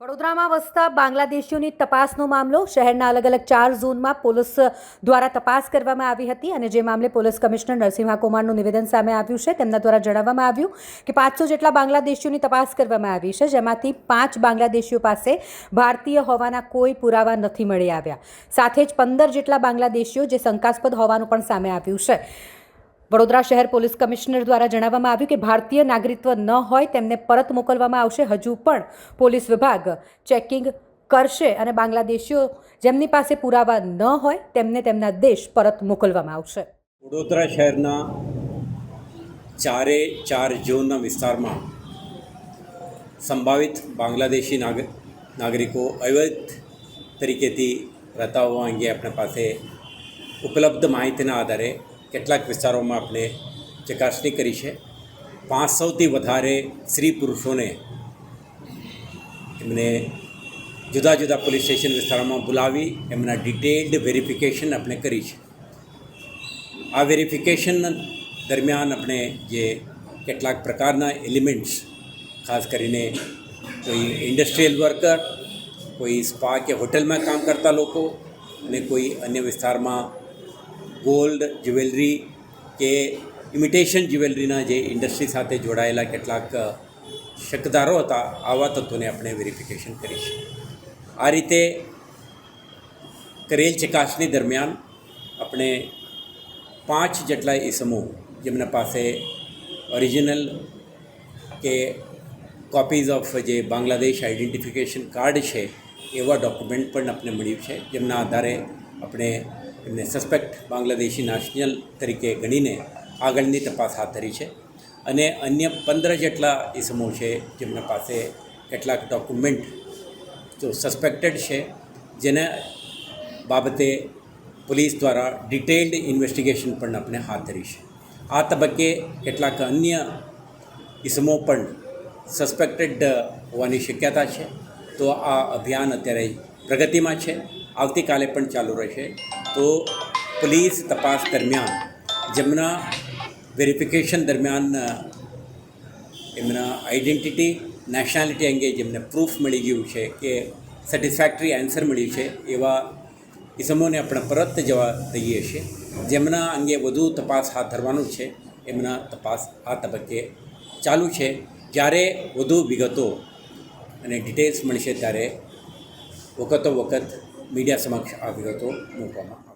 વડોદરામાં વસતા બાંગ્લાદેશીઓની તપાસનો મામલો શહેરના અલગ અલગ ચાર ઝોનમાં પોલીસ દ્વારા તપાસ કરવામાં આવી હતી અને જે મામલે પોલીસ કમિશનર નરસિંહા કુમારનું નિવેદન સામે આવ્યું છે, તેમના દ્વારા જણાવવામાં આવ્યું કે પાંચસો જેટલા બાંગ્લાદેશીઓની તપાસ કરવામાં આવી છે, જેમાંથી પાંચ બાંગ્લાદેશીઓ પાસે ભારતીય હોવાના કોઈ પુરાવા નથી મળી આવ્યા. સાથે જ પંદર જેટલા બાંગ્લાદેશીઓ જે શંકાસ્પદ હોવાનું પણ સામે આવ્યું છે. વડોદરા શહેર પોલીસ કમિશનર દ્વારા જણાવવામાં આવ્યું કે ભારતીય નાગરિકત્વ ન હોય તેમને પરત મોકલવામાં આવશે. હજુ પણ પોલીસ વિભાગ ચેકિંગ કરશે અને બાંગ્લાદેશીઓ જેમની પાસે પુરાવા ન હોય તેમને તેમના દેશ પરત મોકલવામાં આવશે. વડોદરા શહેરના ચારે ચાર ઝોનના વિસ્તારમાં સંભવિત બાંગ્લાદેશી નાગ, નાગરિકો અવૈધ તરીકેથી રહેતા હોવા અંગે આપણા પાસે ઉપલબ્ધ માહિતીના આધારે કેટલાક વિસ્તારોમાં આપણે ચકાસણી કરી છે. પાંચસોથી વધારે સ્ત્રી પુરુષોને એમને જુદા જુદા પોલીસ સ્ટેશન વિસ્તારોમાં બોલાવી, એમના ડિટેલ્ડ વેરિફિકેશન આપણે કરી છે. આ વેરિફિકેશન દરમિયાન આપણે જે કેટલાક પ્રકારના એલિમેન્ટ્સ, ખાસ કરીને કોઈ ઇન્ડસ્ટ્રીયલ વર્કર, કોઈ સ્પા કે હોટલમાં કામ કરતા લોકો અને કોઈ અન્ય વિસ્તારમાં ગોલ્ડ જ્વેલરી કે ઇમિટેશન જ્વેલરીના જે ઇન્ડસ્ટ્રી સાથે જોડાયેલા કેટલાક શકદારો હતા, આવા તત્વોને આપણે વેરિફિકેશન કરી આ રીતે કરેલ ચકાસણી દરમિયાન આપણે પાંચ જેટલા ઇસમો જેમના પાસે ઓરિજિનલ કે કોપીઝ ઓફ જે બાંગ્લાદેશ આઈડેન્ટિફિકેશન કાર્ડ છે એવા ડોક્યુમેન્ટ પણ આપણે મળ્યું છે, જેમના આધારે આપણે એમને સસ્પેક્ટ બાંગ્લાદેશી નેશનલ તરીકે ગણીને આગળની તપાસ હાથ ધરી છે. અને અન્ય પંદર જેટલા ઇસમો છે જેમના પાસે કેટલાક ડોક્યુમેન્ટ જો સસ્પેક્ટેડ છે, જેના બાબતે પોલીસ દ્વારા ડિટેલ્ડ ઇન્વેસ્ટિગેશન પણ આપણે હાથ ધરી છે. આ તબક્કે કેટલાક અન્ય ઇસમો પણ સસ્પેક્ટેડ હોવાની શક્યતા છે. તો આ અભિયાન અત્યારે પ્રગતિમાં છે. આવતીકાલે પણ ચાલુ રહેશે. તો પોલીસ તપાસ દરમિયાન, જેમના વેરિફિકેશન દરમિયાન એમના આઈડેન્ટિટી નેશનાલિટી અંગે જેમને પ્રૂફ મળી ગયું છે કે સેટિસ્ફેક્ટરી આન્સર મળ્યું છે, એવા ઇસમોને આપણે પરત જવા દઈએ છીએ. જેમના અંગે વધુ તપાસ હાથ ધરવાનું છે, એમના તપાસ આ તબક્કે ચાલુ છે. જ્યારે વધુ વિગતો અને ડિટેલ્સ મળશે ત્યારે વખતો વખત મીડિયા સમક્ષ આ વિગતો મૂકવામાં આવશે